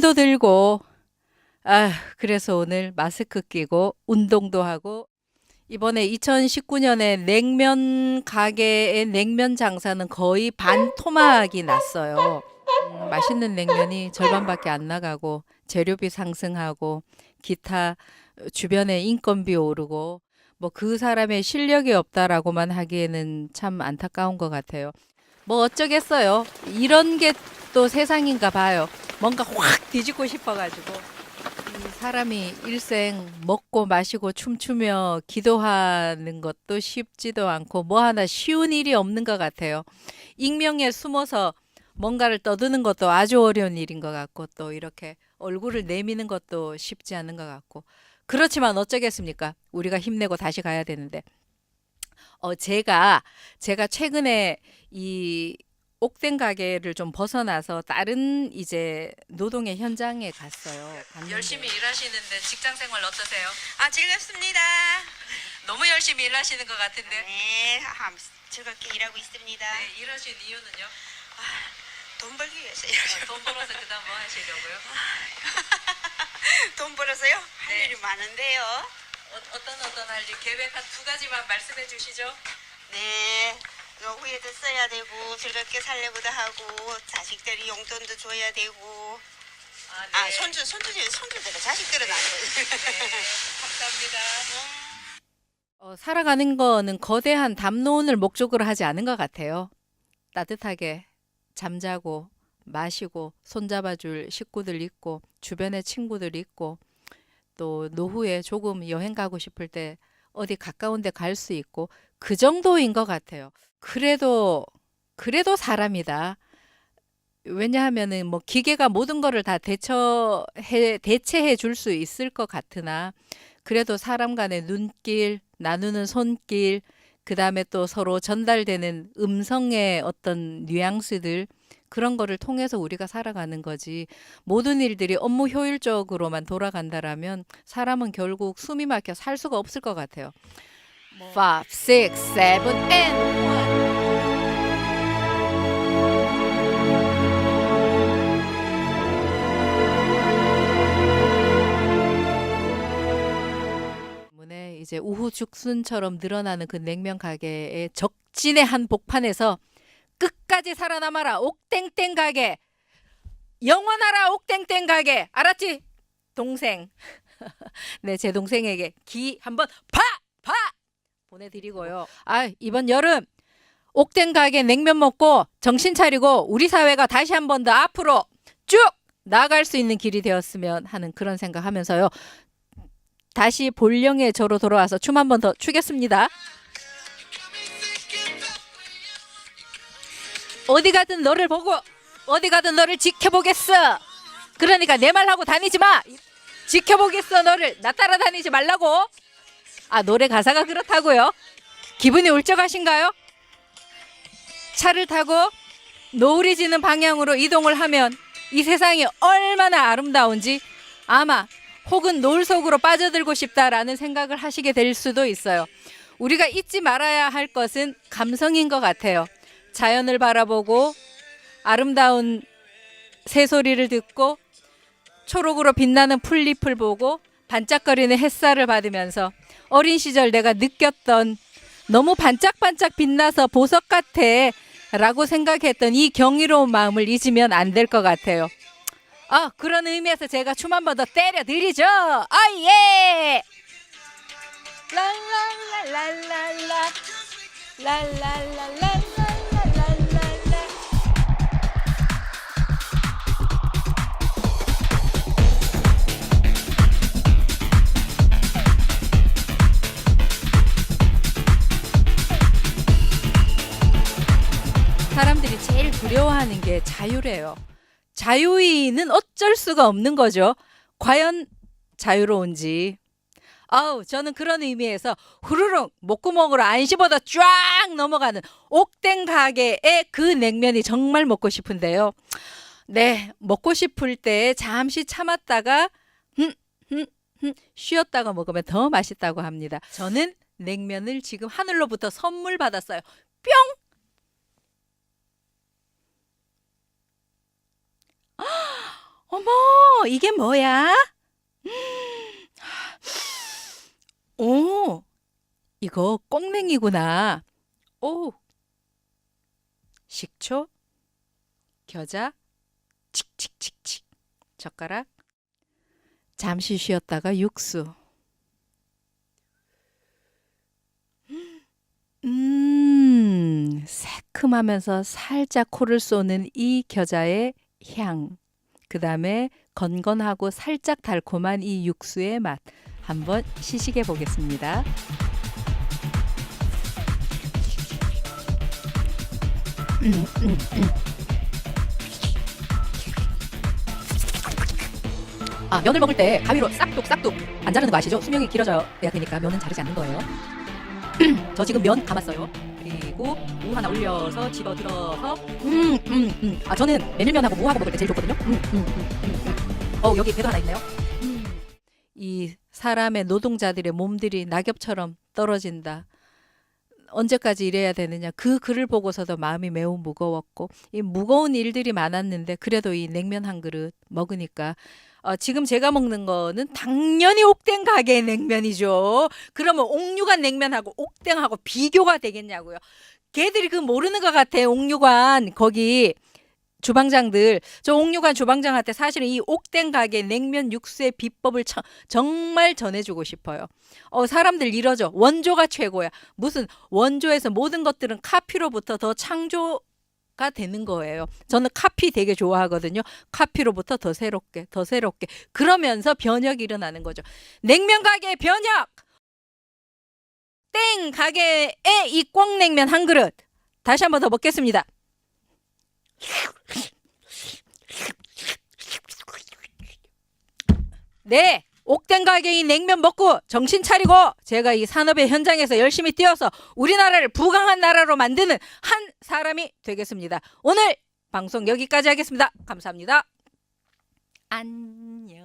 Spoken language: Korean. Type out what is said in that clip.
힘도 들고 아 그래서 오늘 마스크 끼고 운동도 하고 이번에 2019년에 냉면 가게의 냉면 장사는 거의 반토막이 났어요. 음, 맛있는 냉면이 절반밖에 안 나가고 재료비 상승하고 기타 주변에 인건비 오르고 뭐 그 사람의 실력이 없다라고만 하기에는 참 안타까운 것 같아요. 뭐 어쩌겠어요. 이런 게 또 세상인가 봐요. 뭔가 확 뒤집고 싶어가지고. 이 사람이 일생 먹고 마시고 춤추며 기도하는 것도 쉽지도 않고 뭐 하나 쉬운 일이 없는 것 같아요. 익명에 숨어서 뭔가를 떠드는 것도 아주 어려운 일인 것 같고 또 이렇게 얼굴을 내미는 것도 쉽지 않은 것 같고 그렇지만 어쩌겠습니까? 우리가 힘내고 다시 가야 되는데. 어, 제가, 제가 최근에 이 옥된 가게를 좀 벗어나서 다른 이제 노동의 현장에 갔어요. 갔는데. 열심히 일하시는데 직장 생활 어떠세요? 아 즐겁습니다. 너무 열심히 일하시는 것 같은데. 네, 아, 즐겁게 일하고 있습니다. 네, 일하신 이유는요? 돈 벌기 위해서 아, 일하죠. 돈 벌어서 그다음 뭐 하시려고요? 돈 벌어서요? 할 네. 일이 많은데요. 어, 어떤 어떤 할 일 계획 한 두 가지만 말씀해 주시죠. 네, 노후에도 써야 되고 즐겁게 살려고도 하고 자식들이 용돈도 줘야 되고. 아, 네. 아 손주 손주들 손주들 자식들은 안 돼. 네, 감사합니다. 어, 살아가는 거는 거대한 담론을 목적으로 하지 않은 것 같아요. 따뜻하게 잠자고 마시고 손잡아줄 식구들 있고 주변에 친구들 있고 또 노후에 조금 여행 가고 싶을 때 어디 가까운 데 갈 수 있고 그 정도인 것 같아요. 그래도 그래도 사람이다. 왜냐하면은 뭐 기계가 모든 거를 다 대처해 대체해 줄 수 있을 것 같으나 그래도 사람 간의 눈길, 나누는 손길, 그 다음에 또 서로 전달되는 음성의 어떤 뉘앙스들, 그런 거를 통해서 우리가 살아가는 거지. 모든 일들이 업무 효율적으로만 돌아간다라면 사람은 결국 숨이 막혀 살 수가 없을 것 같아요. 5, 6, 7, and 1. 때문에 이제 우후 죽순처럼 늘어나는 그 냉면 가게의 적진의 한 복판에서 끝까지 살아남아라. 옥땡땡 가게. 영원하라 옥땡땡 가게. 알았지? 동생. 네 제 동생에게 기 한번 파파! 보내드리고요. 아 이번 여름 옥땡 가게 냉면 먹고 정신 차리고 우리 사회가 다시 한 번 더 앞으로 쭉 나아갈 수 있는 길이 되었으면 하는 그런 생각하면서요. 다시 본령의 저로 돌아와서 춤 한 번 더 추겠습니다. 어디 가든 너를 보고 어디 가든 너를 지켜보겠어. 그러니까 내 말하고 다니지 마. 지켜보겠어 너를 나 따라다니지 말라고. 아 노래 가사가 그렇다고요? 기분이 울적하신가요? 차를 타고 노을이 지는 방향으로 이동을 하면 이 세상이 얼마나 아름다운지 아마 혹은 노을 속으로 빠져들고 싶다라는 생각을 하시게 될 수도 있어요. 우리가 잊지 말아야 할 것은 감성인 것 같아요. 자연을 바라보고 아름다운 새소리를 듣고 초록으로 빛나는 풀잎을 보고 반짝거리는 햇살을 받으면서 어린 시절 내가 느꼈던 너무 반짝반짝 빛나서 보석 같아 라고 생각했던 이 경이로운 마음을 잊으면 안 될 것 같아요. 아, 그런 의미에서 제가 춤 한 번 더 때려 드리죠. 아, 예! 랄랄랄랄랄라. 랄랄랄랄랄랄랄라. 자유래요. 자유인은 어쩔 수가 없는 거죠. 과연 자유로운지. 아우, 저는 그런 의미에서 후루룩 목구멍으로 안 씹어도 쫙 넘어가는 옥땡 가게의 그 냉면이 정말 먹고 싶은데요. 네, 먹고 싶을 때 잠시 참았다가 흠, 흠, 흠, 쉬었다가 먹으면 더 맛있다고 합니다. 저는 냉면을 지금 하늘로부터 선물 받았어요. 뿅! 어머 이게 뭐야? 오, 이거 꽁냉이구나. 오, 식초, 겨자, 칙칙칙칙, 젓가락. 잠시 쉬었다가 육수. 음, 새큼하면서 살짝 코를 쏘는 이 겨자의 향. 그 다음에 건건하고 살짝 달콤한 이 육수의 맛. 한번 시식해 보겠습니다. 아, 면을 먹을 때 가위로 싹둑 싹둑 안 자르는 거 아시죠? 수명이 길어져야 되니까 면은 자르지 않는 거예요. 저 지금 면 감았어요. 그리고 무 하나 올려서 집어 들어서 음, 음, 음. 아, 저는 메밀면하고 무하고 먹을 때 제일 좋거든요. 음, 음, 음, 음, 음. 어, 여기 배도 하나 있네요. 음. 이 사람의 노동자들의 몸들이 낙엽처럼 떨어진다. 언제까지 이래야 되느냐. 그 글을 보고서도 마음이 매우 무거웠고, 이 무거운 일들이 많았는데, 그래도 이 냉면 한 그릇 먹으니까, 어, 지금 제가 먹는 거는 당연히 옥땡 가게의 냉면이죠. 그러면 옥류관 냉면하고 옥땡하고 비교가 되겠냐고요. 걔들이 그 모르는 것 같아. 옥류관 거기 주방장들 저 옥류관 주방장한테 사실은 이 옥땡 가게 냉면 육수의 비법을 참- 정말 전해주고 싶어요. 어 사람들 이러죠. 원조가 최고야. 무슨 원조에서 모든 것들은 카피로부터 더 창조 가 되는 거예요. 저는 카피 되게 좋아하거든요. 카피로부터 더 새롭게, 더 새롭게. 그러면서 변혁이 일어나는 거죠. 냉면 가게의 변혁! 땡 가게의 이 꽝냉면 한 그릇. 다시 한 번 더 먹겠습니다. 네. 옥땡 가게의 냉면 먹고 정신 차리고 제가 이 산업의 현장에서 열심히 뛰어서 우리나라를 부강한 나라로 만드는 한 사람이 되겠습니다. 오늘 방송 여기까지 하겠습니다. 감사합니다. 안녕.